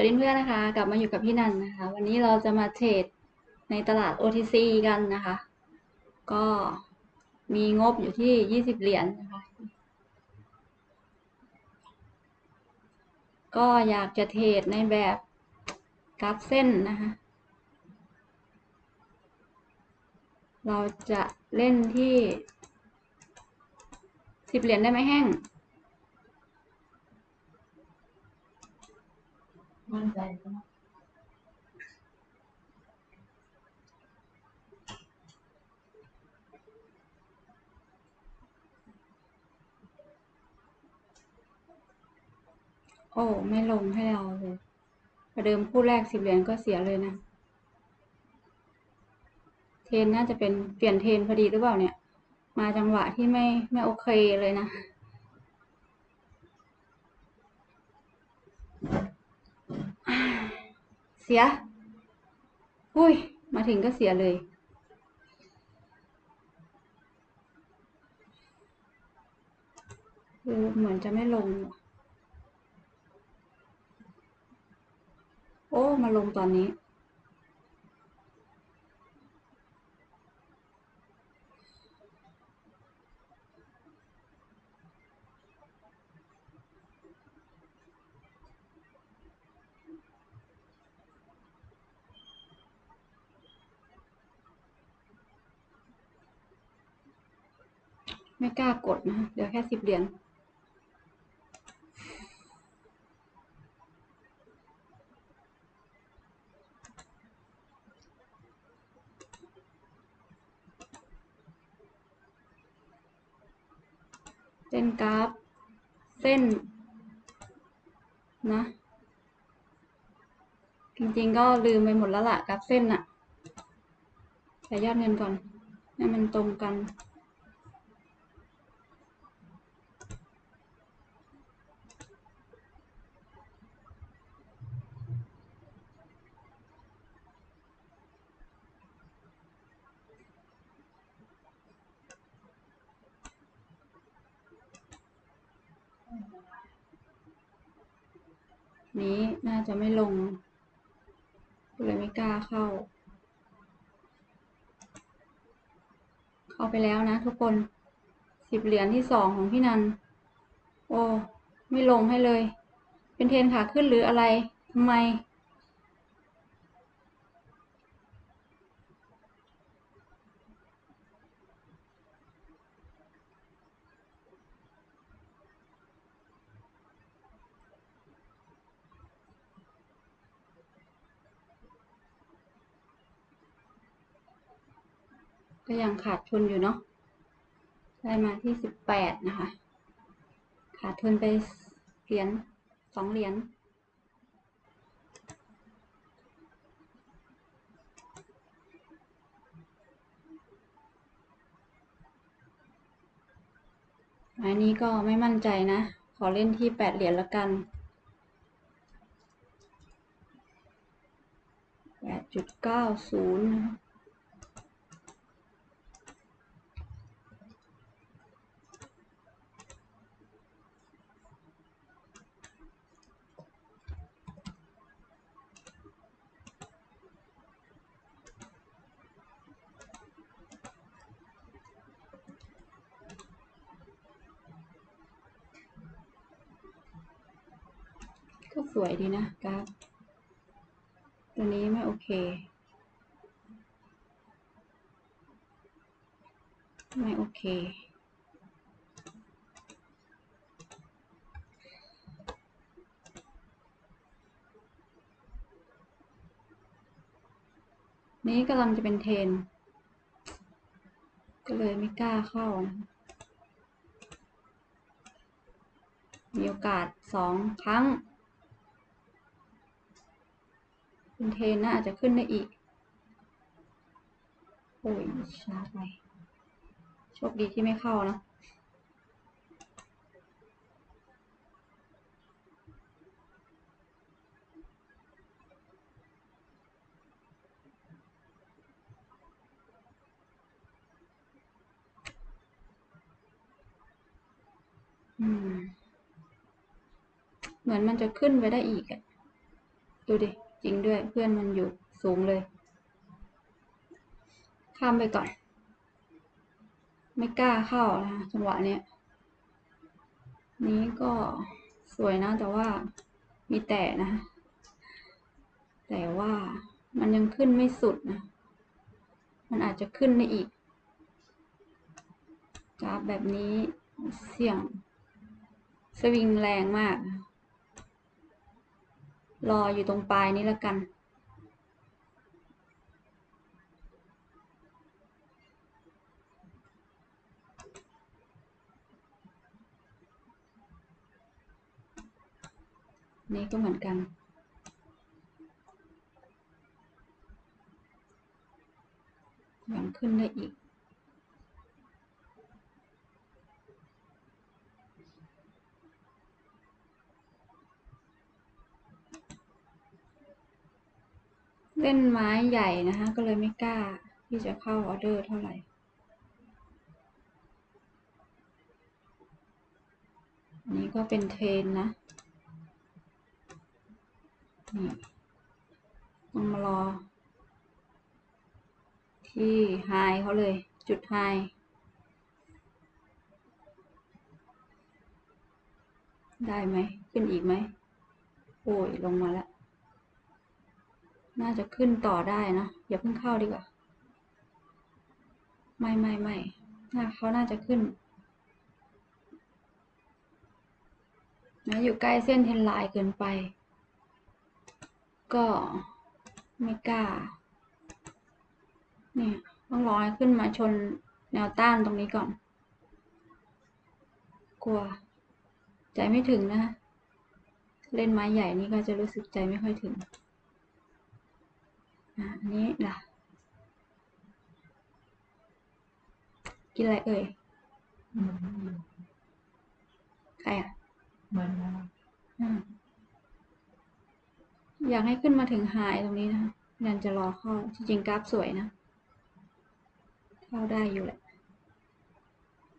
วัสดีเพื่อนนะคะ กลับมาอยู่กับพี่นันนะคะ วันนี้เราจะมาเทรดในตลาด OTC กันนะคะ ก็มีงบอยู่ที่ยี่สิบเหรียญนะคะ ก็อยากจะเทรดในแบบกราฟเส้นนะคะ เราจะเล่นที่สิบเหรียญได้ไหมแห้ง มั่นใจโอ้ ไม่ลงให้เราเลยประเดิมคู่แรกสิบเหรียญก็เสียเลยนะ เทนน่าจะเป็นเปลี่ยนเทนพอดีหรือเปล่าเนี่ย มาจังหวะที่ไม่ไม่โอเคเลยนะ เสีย อุ้ย มาถึงก็เสียเลยคือเหมือนจะไม่ลง โอ้ มาลงตอนนี้ ไม่กล้ากดนะเหลือแค่สิบเหรียญเส้นกราฟ เส้น นะ จริงๆก็ลืมไปหมดแล้วล่ะกราฟเส้นอะแต่ยอดเงินก่อน ให้มันตรงกัน น่าจะไม่ลงเลยไม่กล้าเข้า เข้าไปแล้วนะทุกคนสิบเหรียญที่สองของพี่นัน โอ้ ไม่ลงให้เลย เป็นเทนขาขึ้นหรืออะไรทำไม ก็ยังขาดทุนอยู่เนาะ ได้มาที่สิบแปดนะคะ ขาดทุนไปเหรียญสองเหรียญอันนี้ก็ไม่มั่นใจนะ ขอเล่นที่แปดเหรียญละกันแปดจุดเก้าศูนย์ ก็สวยดีนะกราฟตัวนี้ไม่โอเค ไม่โอเคนี้กำลังจะเป็นเทน ก็เลยไม่กล้าเข้านะมีโอกาสสองครั้ง เป็นเทนนะอาจจะขึ้นได้อีก โอ้ยช้าไป โชคดีที่ไม่เข้านะอืมเหมือนมันจะขึ้นไปได้อีกอะดูดิ จริงด้วยเพื่อนมันอยู่สูงเลย ข้ามไปก่อน ไม่กล้าเข้านะคะจังหวะเนี้ยนี้ก็สวยนะแต่ว่ามีแต่นะ แต่ว่ามันยังขึ้นไม่สุดนะ มันอาจจะขึ้นได้อีกกราฟแบบนี้เสี่ยง สวิงแรงมาก รออยู่ตรงปลายนี้แล้วกัน นี่ก็เหมือนกันยังขึ้นได้อีก เล่นไม้ใหญ่นะคะ ก็เลยไม่กล้าที่จะเข้าออเดอร์เท่าไหร่อันนี้ก็เป็นเทรนนะนี่ต้องมารอ ที่ไฮเขาเลย จุดไฮได้ไหม ขึ้นอีกไหม โอ้ย ลงมาแล้ว น่าจะขึ้นต่อได้นะ อย่าเพิ่งเข้าดีกว่า ไม่ไม่ไม่น่าเขาน่าจะขึ้นนะอยู่ใกล้เส้นเทนไลน์เกินไป ก็ไม่กล้า เนี่ยต้องรอให้ขึ้นมาชนแนวต้านตรงนี้ก่อน กลัว ใจไม่ถึงนะ เล่นไม้ใหญ่นี่ก็จะรู้สึกใจไม่ค่อยถึง อะอันนี้ล่ะ กินอะไรเอ่ยอืมใครอะเหมือนนะอืมอยากให้ขึ้นมาถึงไฮตรงนี้นะคะนันจะรอเข้าจริงๆกราฟสวยนะ เข้าได้อยู่แหละ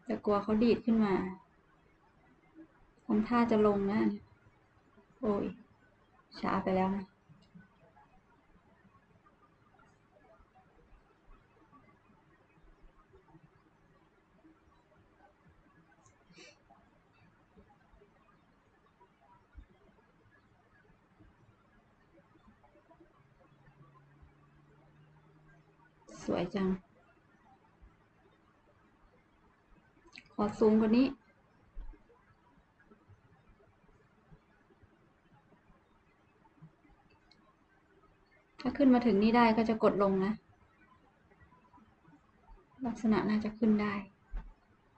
แต่กลัวเขาดีดขึ้นมาทำท่าจะลงนะเนี่ยโอ้ยช้าไปแล้วนะ สวยจัง ขอซูมกว่านี้ ถ้าขึ้นมาถึงนี่ได้ก็จะกดลงนะ ลักษณะน่าจะขึ้นได้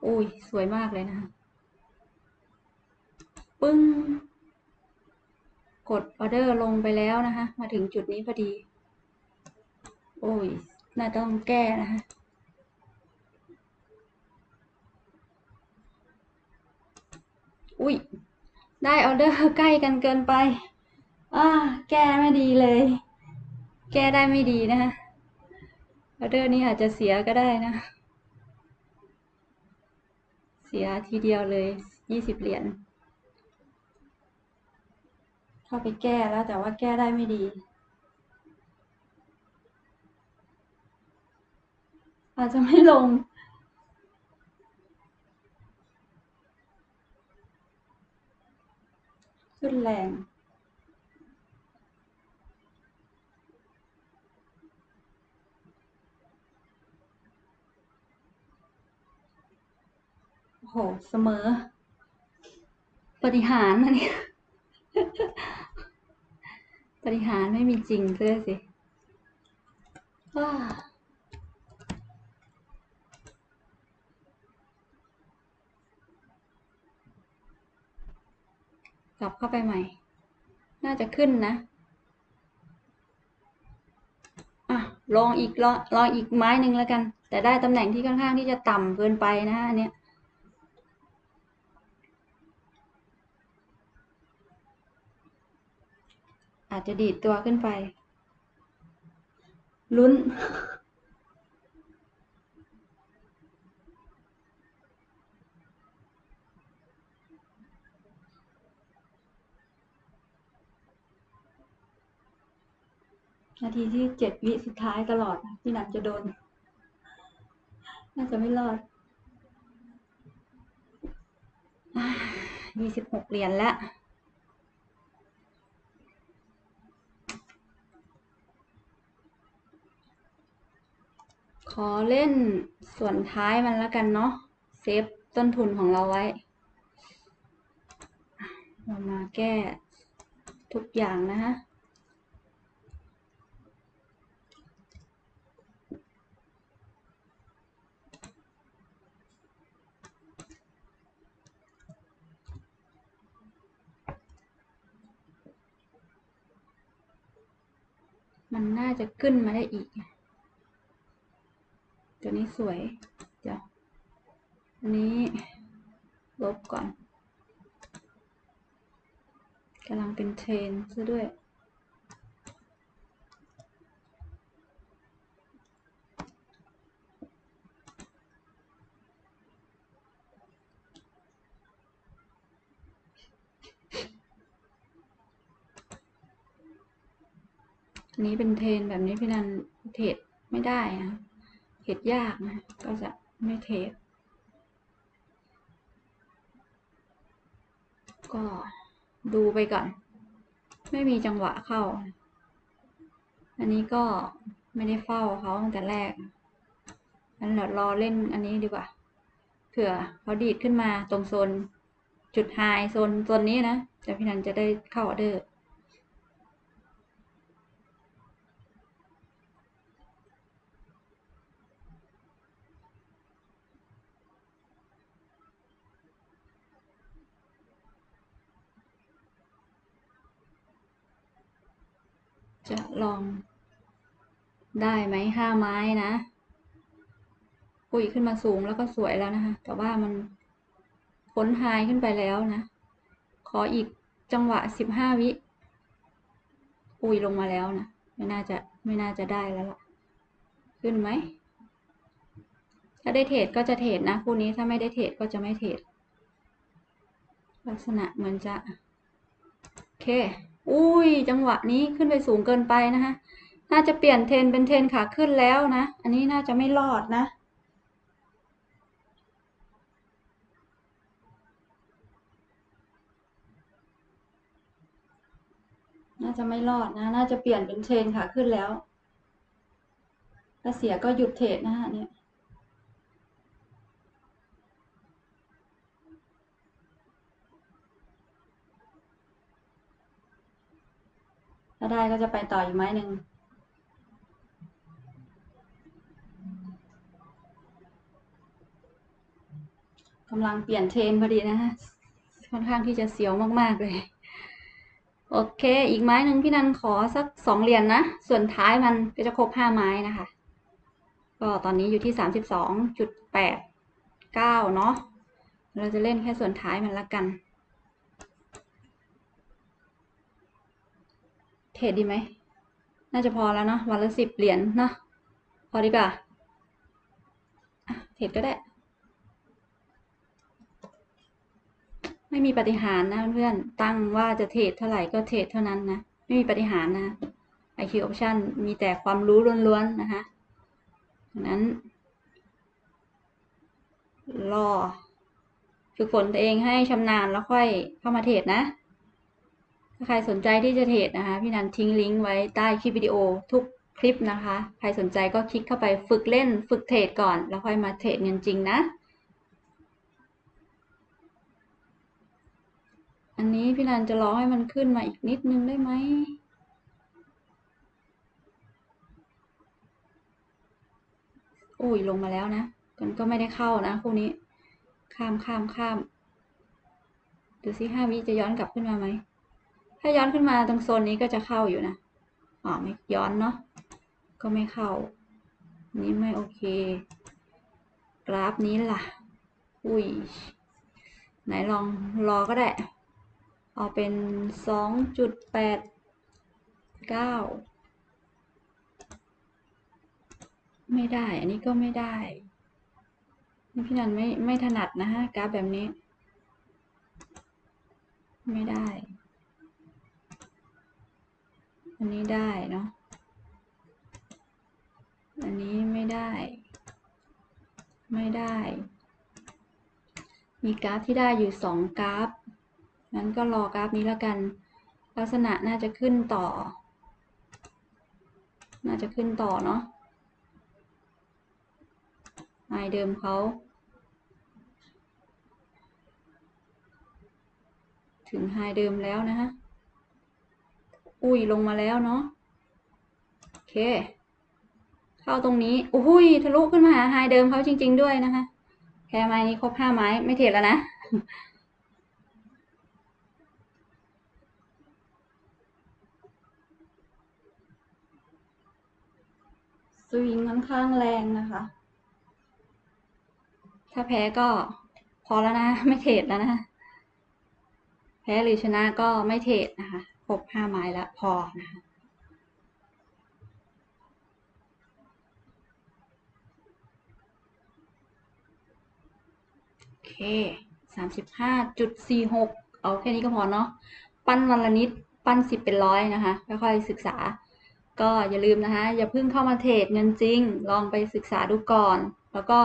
โอ้ย สวยมากเลยนะคะปึ้ง กดออเดอร์ลงไปแล้วนะคะ มาถึงจุดนี้พอดี โอ้ย น่าต้องแก้นะคะอุ้ยได้ออเดอร์ใกล้กันเกินไปอ่าแก้ไม่ดีเลย แก้ได้ไม่ดีนะคะออเดอร์นี้อาจจะเสียก็ได้นะ เสียทีเดียวเลยยี่สิบเหรียญเข้าไปแก้แล้วแต่ว่าแก้ได้ไม่ดี อาจจะไม่ลง ขึ้นแรงโอ้โหเสมอ ปฏิหารนะเนี่ย ปฏิหารไม่มีจริงเสื้อสิว้า กลับเข้าไปใหม่ น่าจะขึ้นนะ อะ ลองอีกลองลองอีกไม้หนึ่งแล้วกัน แต่ได้ตำแหน่งที่ค่อนข้างที่จะต่ำเกินไปนะอันเนี้ยอาจจะดีดตัวขึ้นไป ลุ้น นาทีที่เจ็ดวิสุดท้ายตลอดนะพี่นันจะโดน น่าจะไม่รอดยี่สิบหกเหรียญแล้วขอเล่นส่วนท้ายมันแล้วกันเนาะเซฟต้นทุนของเราไว้ เรามาแก้ทุกอย่างนะฮะ มันน่าจะขึ้นมาได้อีก ตัวนี้สวยเดี๋ยวอันนี้ลบก่อนกำลังเป็นเทรนซะด้วย นนี้เป็นเทนแบบนี้พี่นันเทรดไม่ได้นะเทรดยากนะ ก็จะไม่เทรดก็ดูไปก่อน ไม่มีจังหวะเข้า อันนี้ก็ไม่ได้เฝ้าเขาตั้งแต่แรกงั้นเดี๋ยวรอเล่นอันนี้ดีกว่า เผื่อเขาดีดขึ้นมาตรงโซนจุดไฮโซนโซนนี้นะ แต่พี่นันจะได้เข้าออเดอร์ จะลองได้ไหมห้าไม้นะปุยขึ้นมาสูงแล้วก็สวยแล้วนะคะ แต่ว่ามันพ้นไฮขึ้นไปแล้วนะ ขออีกจังหวะสิบห้าวิ ปุยลงมาแล้วนะ ไม่น่าจะไม่น่าจะได้แล้วล่ะ ขึ้นไหม ถ้าได้เทรดก็จะเทรดนะคู่นี้ถ้าไม่ได้เทรดก็จะไม่เทรดลักษณะเหมือนจะ โอเค อุ้ย จังหวะนี้ขึ้นไปสูงเกินไปนะคะน่าจะเปลี่ยนเทนเป็นเทนขาขึ้นแล้วนะ อันนี้น่าจะไม่รอดนะ น่าจะไม่รอดนะ น่าจะเปลี่ยนเป็นเทนขาขึ้นแล้วถ้าเสียก็หยุดเทรดนะฮะเนี่ย ถ้าได้ก็จะไปต่ออีกไม้หนึ่งกำลังเปลี่ยนเทรนพอดีนะฮะค่อนข้างที่จะเสียวมาก ๆ เลย โอเค อีกไม้หนึ่งพี่นันขอสักสองเหรียญนนะ ส่วนท้ายมันก็จะครบห้าไม้นะคะ ก็ตอนนี้อยู่ที่สามสิบสองจุดแปดเก้าเนาะเราจะเล่นแค่ส่วนท้ายมันละกัน เทรดดีไหม น่าจะพอแล้วเนาะวันละสิบเหรียญเนาะพอดีกว่าอะเทรดก็ได้ ไม่มีปฏิหารนะเพื่อนตั้งว่าจะเทรดเท่าไหร่ก็เทรดเท่านั้นนะ ไม่มีปฏิหารนะ IQ option มีแต่ความรู้ล้วนๆนะคะดังนั้น รอ ฝึกฝนตัวเองให้ชำนาญแล้วค่อยเข้ามาเทรดนะ ถ้าใครสนใจที่จะเทรดนะคะ พี่นันทิ้งลิงก์ไว้ใต้คลิปวิดีโอทุกคลิปนะคะ ใครสนใจก็คลิกเข้าไปฝึกเล่นฝึกเทรดก่อน แล้วค่อยมาเทรดเงินจริงนะ อันนี้พี่นันจะรอให้มันขึ้นมาอีกนิดนึงได้ไหมอุ้ยลงมาแล้วนะมันก็ไม่ได้เข้านะคู่นี้ ข้ามข้ามข้ามดูซิห้าวิจะย้อนกลับขึ้นมาไหม ถ้าย้อนขึ้นมาตรงโซนนี้ก็จะเข้าอยู่นะอ๋อไม่ย้อนเนาะก็ไม่เข้า นี้ไม่โอเค กราฟนี้ล่ะ อุ้ย ไหนลองรอก็ได้ เอาเป็นสองจุดแปดเก้าไม่ได้ อันนี้ก็ไม่ได้นี่พี่นันไม่ไม่ถนัดนะฮะกราฟแบบนี้ ไม่ได้ อันนี้ได้เนาะ อันนี้ไม่ได้ ไม่ได้ มีกราฟที่ได้อยู่สองกราฟ งั้นก็รอกราฟนี้แล้วกัน ลักษณะน่าจะขึ้นต่อ น่าจะขึ้นต่อเนาะไฮเดิมเขาถึงไฮเดิมแล้วนะฮะ อุ้ยลงมาแล้วเนาะโอเค เข้าตรงนี้อุ้ยทะลุขึ้นมาหาไฮเดิมเขาจริง ๆ ด้วยนะคะ แค่ไม้นี้ครบห้าไม้ไม่เทรดแล้วนะสวิงค่อนข้างแรงนะคะ ถ้าแพ้ก็พอแล้วนะ ไม่เทรดแล้วนะ แพ้หรือชนะก็ไม่เทรดนะคะ ครบห้าไม้แล้วพอนะคะโอเคสามสิบห้าจุดสี่หกเอาแค่นี้ก็พอเนาะปั้นวันละนิดปั้นสิบเป็นร้อยนะคะค่อยๆศึกษา ก็อย่าลืมนะคะ อย่าเพิ่งเข้ามาเทรดเงินจริง ลองไปศึกษาดูก่อน แล้วก็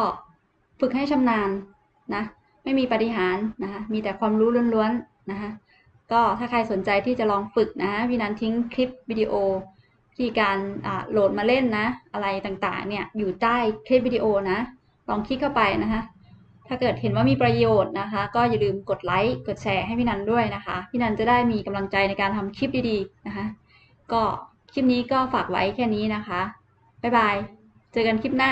ฝึกให้ชำนาญนะ ไม่มีปฏิหารนะคะ มีแต่ความรู้ล้วนๆนะคะ ก็ถ้าใครสนใจที่จะลองฝึกนะพี่นันทิ้งคลิปวิดีโอที่การโหลดมาเล่นนะ อะไรต่างๆ เนี่ยอยู่ใต้คลิปวิดีโอนะ ลองคลิกเข้าไปนะคะ ถ้าเกิดเห็นว่ามีประโยชน์นะคะ ก็อย่าลืมกดไลค์กดแชร์ให้พี่นันด้วยนะคะ พี่นันจะได้มีกำลังใจในการทำคลิปดีๆนะคะ ก็คลิปนี้ก็ฝากไว้แค่นี้นะคะบ๊ายบาย เจอกันคลิปหน้า